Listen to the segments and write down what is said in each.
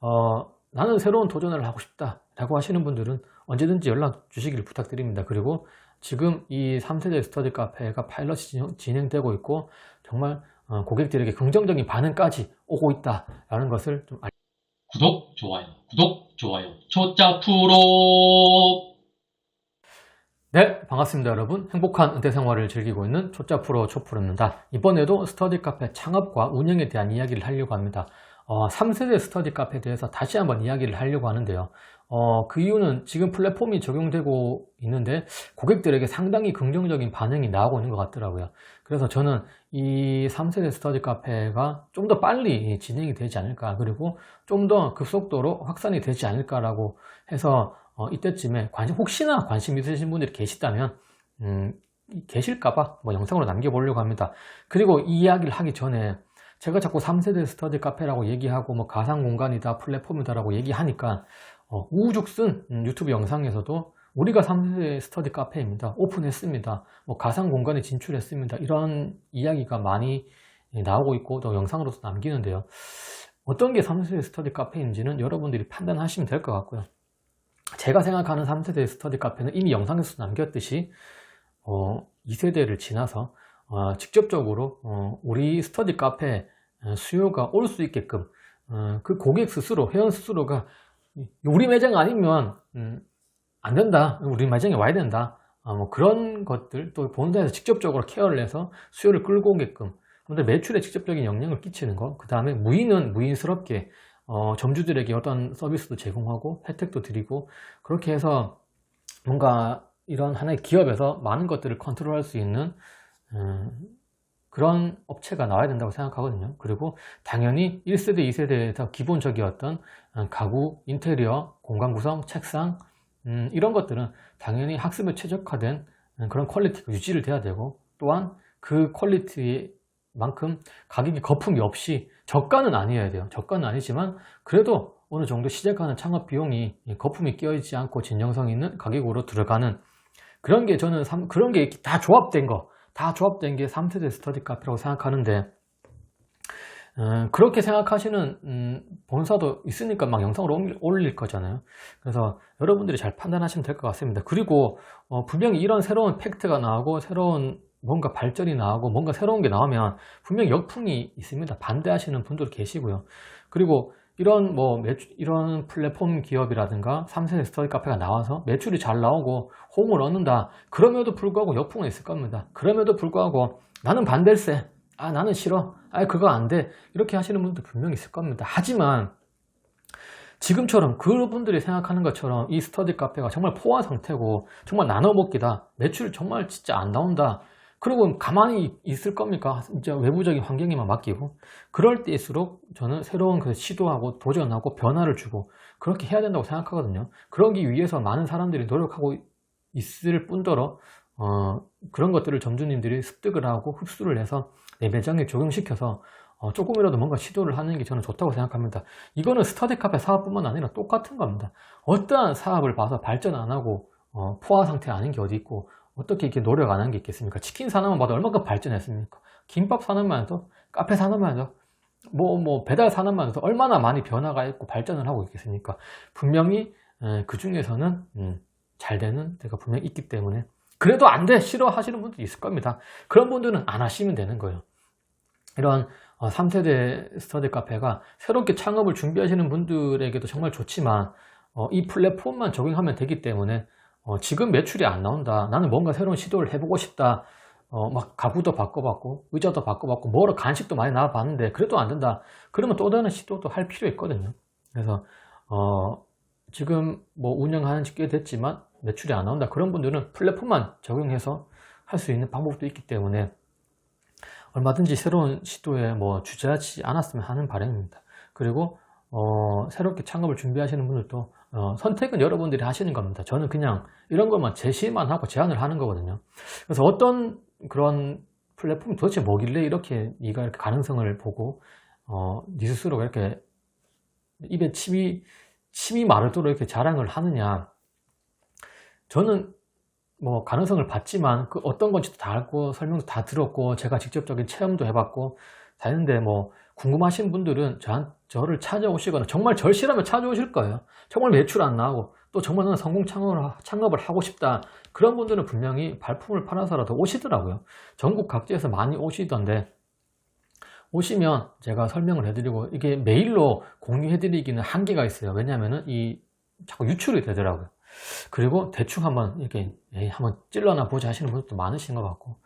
어, 나는 새로운 도전을 하고 싶다 라고 하시는 분들은 언제든지 연락 주시길 부탁드립니다. 그리고 지금 이 3세대 스터디 카페가 파일럿이 진행- 진행되고 있고 정말 어, 고객들에게 긍정적인 반응까지 오고 있다라는 것을 좀 알- 구독, 좋아요, 구독, 좋아요, 초짜 프로! 네, 반갑습니다, 여러분. 행복한 은퇴 생활을 즐기고 있는 초짜 프로 초프로입니다. 이번에도 스터디 카페 창업과 운영에 대한 이야기를 하려고 합니다. 어, 3세대 스터디 카페에 대해서 다시 한번 이야기를 하려고 하는데요. 어, 그 이유는 지금 플랫폼이 적용되고 있는데 고객들에게 상당히 긍정적인 반응이 나오고 있는 것 같더라고요. 그래서 저는 이 3세대 스터디 카페가 좀 더 빨리 진행이 되지 않을까, 그리고 좀 더 급속도로 확산이 되지 않을까라고 해서 어, 이때쯤에 관심, 혹시나 관심 있으신 분들이 계시다면, 음, 계실까봐 뭐 영상으로 남겨보려고 합니다. 그리고 이 이야기를 하기 전에 제가 자꾸 3세대 스터디 카페라고 얘기하고 뭐 가상 공간이다, 플랫폼이다라고 얘기하니까 어, 우후죽순 음, 유튜브 영상에서도 우리가 3세대 스터디 카페입니다. 오픈했습니다. 뭐 가상 공간에 진출했습니다. 이런 이야기가 많이 예, 나오고 있고 또 영상으로서 남기는데요. 어떤 게 3세대 스터디 카페인지는 여러분들이 판단하시면 될 것 같고요. 제가 생각하는 3세대 스터디 카페는 이미 영상에서 남겼듯이 어, 2세대를 지나서 어, 직접적으로 어, 우리 스터디 카페 어, 수요가 올 수 있게끔 어, 그 고객 스스로 회원 스스로가 우리 매장 아니면 음, 안 된다. 우리 매장에 와야 된다. 아, 뭐 그런 것들 또 본사에서 직접적으로 케어를 해서 수요를 끌고 오게끔 근데 매출에 직접적인 영향을 끼치는 거, 그 다음에 무인은 무인스럽게 어, 점주들에게 어떤 서비스도 제공하고 혜택도 드리고 그렇게 해서 뭔가 이런 하나의 기업에서 많은 것들을 컨트롤할 수 있는 음, 그런 업체가 나와야 된다고 생각하거든요. 그리고 당연히 1세대, 2세대에서 기본적이었던 어, 가구, 인테리어, 공간 구성, 책상 음, 이런 것들은 당연히 학습에 최적화된 음, 그런 퀄리티가 유지를 돼야 되고 또한 그 퀄리티의 만큼 가격이 거품이 없이 저가는 아니어야 돼요. 저가는 아니지만 그래도 어느 정도 시작하는 창업 비용이 거품이 끼어있지 않고 진정성 있는 가격으로 들어가는 그런 게 저는 삼- 그런 게 다 조합된 거, 다 조합된 게 3세대 스터디 카페라고 생각하는데 음, 그렇게 생각하시는 음, 본사도 있으니까 막 영상으로 옮길- 올릴 거잖아요. 그래서 여러분들이 잘 판단하시면 될 것 같습니다. 그리고 어, 분명히 이런 새로운 팩트가 나오고 새로운 뭔가 발전이 나오고 뭔가 새로운 게 나오면 분명히 역풍이 있습니다. 반대하시는 분들 계시고요. 그리고 이런 뭐 매출, 이런 플랫폼 기업이라든가 3세대 스터디 카페가 나와서 매출이 잘 나오고 호응을 얻는다. 그럼에도 불구하고 역풍은 있을 겁니다. 그럼에도 불구하고 나는 반댈세. 아 나는 싫어. 아 그거 안 돼. 이렇게 하시는 분도 분명히 있을 겁니다. 하지만 지금처럼 그분들이 생각하는 것처럼 이 스터디 카페가 정말 포화 상태고 정말 나눠 먹기다. 매출 정말 진짜 안 나온다. 그리고 가만히 있을 겁니까? 진짜 외부적인 환경에만 맡기고 그럴 때일수록 저는 새로운 그 시도하고 도전하고 변화를 주고 그렇게 해야 된다고 생각하거든요. 그러기 위해서 많은 사람들이 노력하고 있을 뿐더러 어, 그런 것들을 점주님들이 습득을 하고 흡수를 해서 내 매장에 적용시켜서 어, 조금이라도 뭔가 시도를 하는 게 저는 좋다고 생각합니다. 이거는 스터디 카페 사업뿐만 아니라 똑같은 겁니다. 어떠한 사업을 봐서 발전 안 하고 어, 포화 상태 아닌 게 어디 있고 어떻게 이렇게 노력 안 한 게 있겠습니까? 치킨 산업만 봐도 얼마큼 발전했습니까? 김밥 산업만 해도 카페 산업만 해도 뭐, 뭐 배달 산업만 해도 얼마나 많이 변화가 있고 발전을 하고 있겠습니까? 분명히 그 중에서는 음, 잘 되는 데가 분명히 있기 때문에 그래도 안 돼! 싫어하시는 분들이 있을 겁니다. 그런 분들은 안 하시면 되는 거예요. 이런 3세대 스터디 카페가 새롭게 창업을 준비하시는 분들에게도 정말 좋지만 어, 이 플랫폼만 적용하면 되기 때문에 어, 지금 매출이 안 나온다. 나는 뭔가 새로운 시도를 해보고 싶다. 어, 막 가구도 바꿔봤고 의자도 바꿔봤고 뭐로 간식도 많이 나와봤는데 그래도 안 된다. 그러면 또 다른 시도도 할 필요 있거든요. 그래서 어, 지금 뭐 운영하는 지 꽤 됐지만 매출이 안 나온다. 그런 분들은 플랫폼만 적용해서 할 수 있는 방법도 있기 때문에 얼마든지 새로운 시도에 뭐 주저하지 않았으면 하는 바람입니다. 그리고 어, 새롭게 창업을 준비하시는 분들도 어, 선택은 여러분들이 하시는 겁니다. 저는 그냥 이런 것만 제시만 하고 제안을 하는 거거든요. 그래서 어떤 그런 플랫폼이 도대체 뭐길래 이렇게 네가 이렇게 가능성을 보고 어, 네 스스로 이렇게 입에 침이 침이 마르도록 이렇게 자랑을 하느냐? 저는 뭐 가능성을 봤지만 그 어떤 건지도 다 알고 설명도 다 들었고 제가 직접적인 체험도 해봤고 다 했는데 뭐 궁금하신 분들은 저한 저를 찾아오시거나 정말 절실하면 찾아오실 거예요. 정말 매출 안 나오고 또 정말 나는 성공 창업을, 하- 창업을 하고 싶다. 그런 분들은 분명히 발품을 팔아서라도 오시더라고요. 전국 각지에서 많이 오시던데 오시면 제가 설명을 해드리고 이게 메일로 공유해드리기는 한계가 있어요. 왜냐하면은 이 자꾸 유출이 되더라고요. 그리고 대충 한번 이렇게 에이, 한번 찔러나 보자 하시는 분들도 많으신 것 같고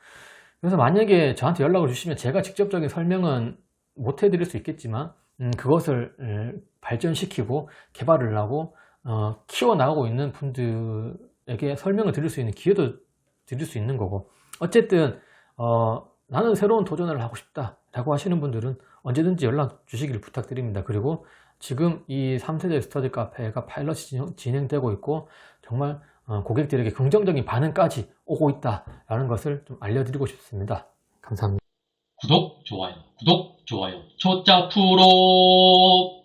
그래서 만약에 저한테 연락을 주시면 제가 직접적인 설명은 못 해드릴 수 있겠지만 음, 그것을 에, 발전시키고 개발을 하고 어, 키워나가고 있는 분들에게 설명을 드릴 수 있는 기회도 드릴 수 있는 거고. 어쨌든 어, 나는 새로운 도전을 하고 싶다 라고 하시는 분들은 언제든지 연락 주시기를 부탁드립니다. 그리고 지금 이 3세대 스터디 카페가 파일럿이 진행- 진행되고 있고 정말 어, 고객들에게 긍정적인 반응까지 오고 있다라는 것을 좀 알려드리고 싶습니다. 감사합니다 구독, 좋아요, 구독, 좋아요, 초짜 프로!